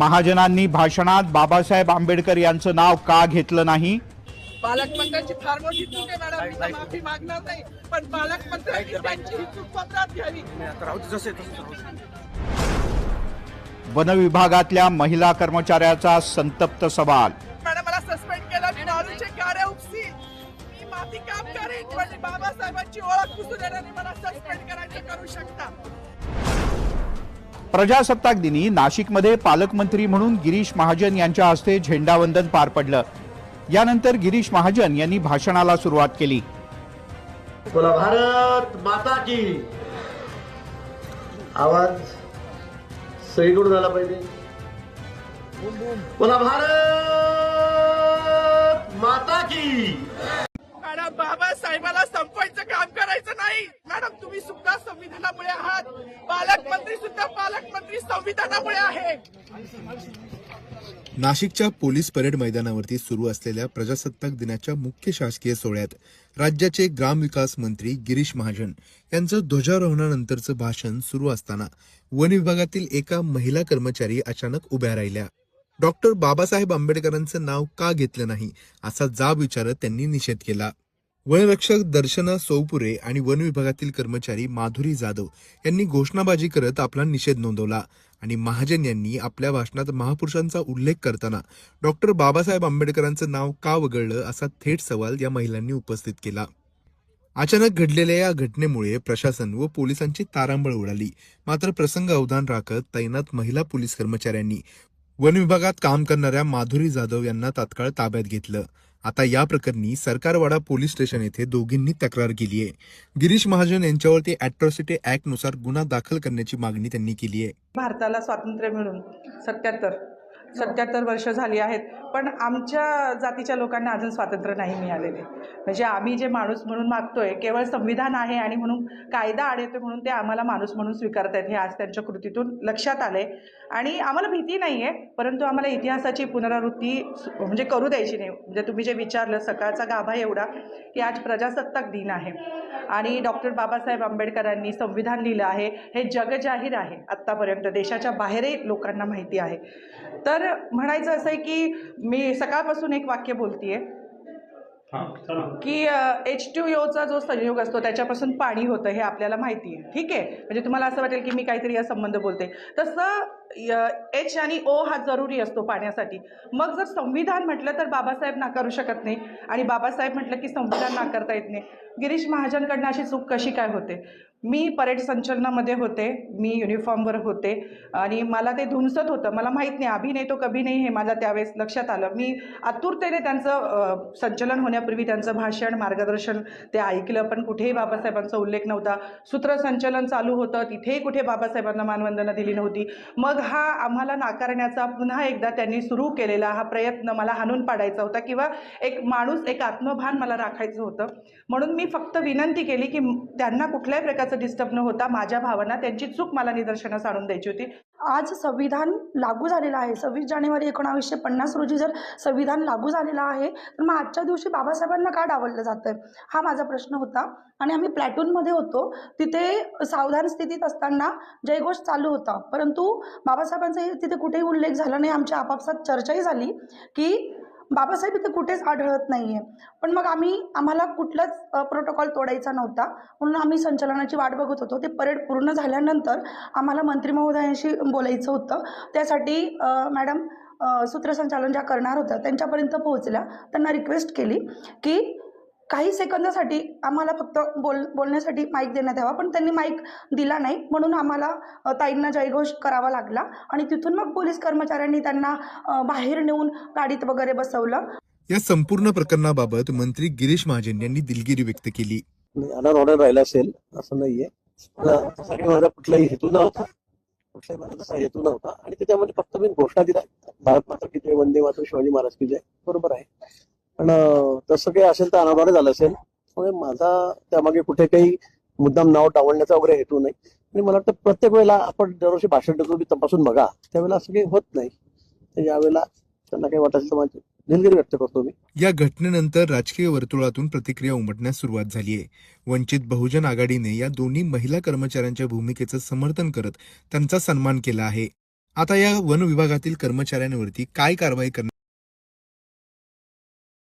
महाजनांनी भाषणात बाबासाहेब आंबेडकर यांचं नाव का घेतलं नाही? पालकमंत्र्यांची फार मोठी चूक आहे मॅडम. मी तर माफी मागणार नाही पण पालकमंत्र्यांनी त्यांची ही चूक पत्रात घ्यावी. वन विभागातल्या महिला कर्मचाऱ्याचा संतप्त सवाल. मॅडम मला सस्पेंड केलं मी दारूचे उपसील मी काम करेन पण बाबासाहेबांची ओळख पुसू देण्याने मला सस्पेंड करायचं करू शकता. प्रजासत्ताक दिनी नाशिकमध्ये पालकमंत्री म्हणून गिरीश महाजन यांच्या हस्ते झेंडावंदन पार पडलं. यानंतर गिरीश महाजन यांनी भाषणाला सुरुवात केली. भारत माता की. आवाज सगळीकडून झाला पाहिजे. भारत माता की मॅडम बाबासाहेबाला संपवायचं काम करायचं नाही मॅडम तुम्ही सुद्धा संविधानामुळे आहात पालकमंत्री सुद्धा पालकमंत्री संविधानामुळे आहे नाशिकच्या पोलीस परेड मैदानावरती सुरू असलेल्या प्रजासत्ताक दिनाच्या मुख्य शासकीय सोहळ्यात राज्याचे ग्रामविकास मंत्री गिरीश महाजन यांचं ध्वजारोहणानंतरचं भाषण सुरू असताना वन विभागातील एका महिला कर्मचारी अचानक उभ्या राहिल्या. डॉक्टर बाबासाहेब आंबेडकरांचं नाव का घेतलं नाही असा जाब विचारत त्यांनी निषेध केला. वनरक्षक दर्शना सौपुरे आणि वन विभागातील कर्मचारी माधुरी जाधव यांनी घोषणाबाजी करत आपला निषेध नोंदवला आणि महाजन यांनी आपल्या भाषणात महापुरुषांचा उल्लेख करताना डॉक्टर बाबासाहेब आंबेडकरांचं नाव का वगळलं असा थेट सवाल या महिलांनी उपस्थित केला. अचानक घडलेल्या या घटनेमुळे प्रशासन व पोलिसांची तारांबळ उडाली. मात्र प्रसंग अवधान राखत तैनात महिला पोलीस कर्मचाऱ्यांनी वन विभागात काम करणाऱ्या माधुरी जाधव यांना तात्काळ ताब्यात घेतलं. आता या प्रकरणी सरकारवाडा पोलीस स्टेशन येथे दोघींनी तक्रार केली आहे. गिरीश महाजन यांच्यावरती अॅट्रॉसिटी ऍक्टनुसार गुन्हा दाखल करण्याची मागणी त्यांनी केली आहे. भारताला स्वातंत्र्य मिळून सत्याहत्तर हो. सत्याहत्तर वर्ष झाली आहेत. पण आमच्या जातीच्या लोकांना अजून स्वातंत्र्य नाही मिळालेले. म्हणजे आम्ही जे माणूस म्हणून मागतोय केवळ संविधान आहे आणि म्हणून कायदा आढळतो म्हणून ते आम्हाला माणूस म्हणून स्वीकारतायत हे आज त्यांच्या कृतीतून लक्षात आले आणि आम्हाला भीती नाही आहे परंतु आम्हाला इतिहासाची पुनरावृत्ती सु- म्हणजे करू द्यायची नाही. म्हणजे तुम्ही जे विचारलं सकाळचा गाभा एवढा की आज प्रजासत्ताक दिन आहे. आणि डॉक्टर बाबासाहेब आंबेडकरांनी संविधान लिहिलं आहे. हे जगजाहीर आहे आत्तापर्यंत. देशाच्या बाहेरही लोकांना माहिती आहे. तर म्हणायचं असं आहे की मी सकाळपासून एक वाक्य बोलतीये. की एच टू ओचा जो संयोग असतो त्याच्यापासून पाणी होतं हे आपल्याला माहिती आहे. ठीक आहे? म्हणजे तुम्हाला असं वाटेल की मी काहीतरी या संबंध बोलते. तसं एच आणि ओ हा जरुरी असतो पाण्यासाठी. मग जर संविधान म्हटलं तर बाबासाहेब नाकारू शकत नाही. आणि बाबासाहेब म्हटलं की संविधान नाकारता येत नाही. गिरीश महाजनकडनं अशी चूक कशी काय होते? मी परेड संचलनामध्ये होते मी युनिफॉर्मवर होते आणि मला ते धुमसत होतं. मला माहीत नाही अभिनय तो कभी नाही हे मला त्यावेळेस लक्षात आलं. मी आतुरतेने त्यांचं संचलन होण्यापूर्वी त्यांचं भाषण मार्गदर्शन ते ऐकलं पण कुठेही बाबासाहेबांचा उल्लेख नव्हता. सूत्रसंचलन चालू होतं तिथेही कुठे बाबासाहेबांना मानवंदना दिली नव्हती. मग हा आम्हाला नाकारण्याचा पुन्हा एकदा त्यांनी सुरू केलेला हा प्रयत्न मला हाणून पाडायचा होता किंवा एक माणूस एक आत्मभान मला राखायचं होतं. म्हणून मी फक्त विनंती केली की त्यांना कुठल्याही प्रकारचं डिस्टर्ब न होता माझ्या भावांना त्यांची चूक मला निदर्शनास आणून द्यायची होती. आज संविधान लागू झालेलं आहे. सव्वीस जानेवारी एकोणावीसशे पन्नास रोजी जर संविधान लागू झालेलं आहे तर मग आजच्या दिवशी बाबासाहेबांना का डावललं जातं हा माझा प्रश्न होता. आणि आम्ही प्लॅटूनमध्ये होतो. तिथे सावधान स्थितीत असताना जयघोष चालू होता. परंतु बाबासाहेबांचा तिथे कुठेही उल्लेख झाला नाही. आमच्या आपापसात चर्चाही झाली की बाबासाहेब इथे कुठेच आढळत नाही आहे पण मग आम्ही आम्हाला कुठलाच प्रोटोकॉल तोडायचा नव्हता. म्हणून आम्ही संचलनाची वाट बघत होतो. ते परेड पूर्ण झाल्यानंतर आम्हाला मंत्री महोदयांशी बोलायचं होतं. त्यासाठी मॅडम सूत्रसंचालन ज्या करणार होत्या त्यांच्यापर्यंत पोहोचल्या. त्यांना रिक्वेस्ट केली की काही सेकंदासाठी आम्हाला फक्त बोल बोलण्यासाठी माईक देण्यात यावा पण त्यांनी माईक दिला नाही. म्हणून आम्हाला ताईंना जयघोष करावा लागला. आणि तिथून मग पोलीस कर्मचाऱ्यांनी त्यांना बाहेर नेऊन गाडीत वगैरे बसवलं. या संपूर्ण प्रकरणाबाबत मंत्री गिरीश महाजन यांनी दिलगिरी व्यक्त केली. ऑर्डर राहिला असेल असं नाहीये. माझा कुठलाही हेतू नव्हता. कुठलाही माझा तसा हेतू नव्हता. आणि त्याच्यामध्ये फक्त मी घोषणा दिल्या. भारत माता की जय वंदे मातरम शिवाजी महाराज की जय. बरोबर आहे. पण तसं काही असेल तर अनावर झालं असेल. त्यामुळे माझा त्यामागे कुठे काही मुद्दाम नाव डावलण्याचा वगैरे हेतू नाही. आणि मला वाटतं प्रत्येक वेळेला आपण दरवर्षी भाषण देतो तुम्ही तपासून बघा. त्यावेळेला असं काही होत नाही. तर यावेळेला त्यांना काही वाटत असेल तर माझी दिलगिरी व्यक्त करतो मी. या घटनेनंतर राजकीय वर्तुळातून प्रतिक्रिया उमटण्यास सुरुवात झाली आहे. वंचित बहुजन आघाडीने या दोन्ही महिला कर्मचाऱ्यांच्या भूमिकेचं समर्थन करत त्यांचा सन्मान केला आहे. आता या वन विभागातील कर्मचाऱ्यांवरती काय कारवाई करणार?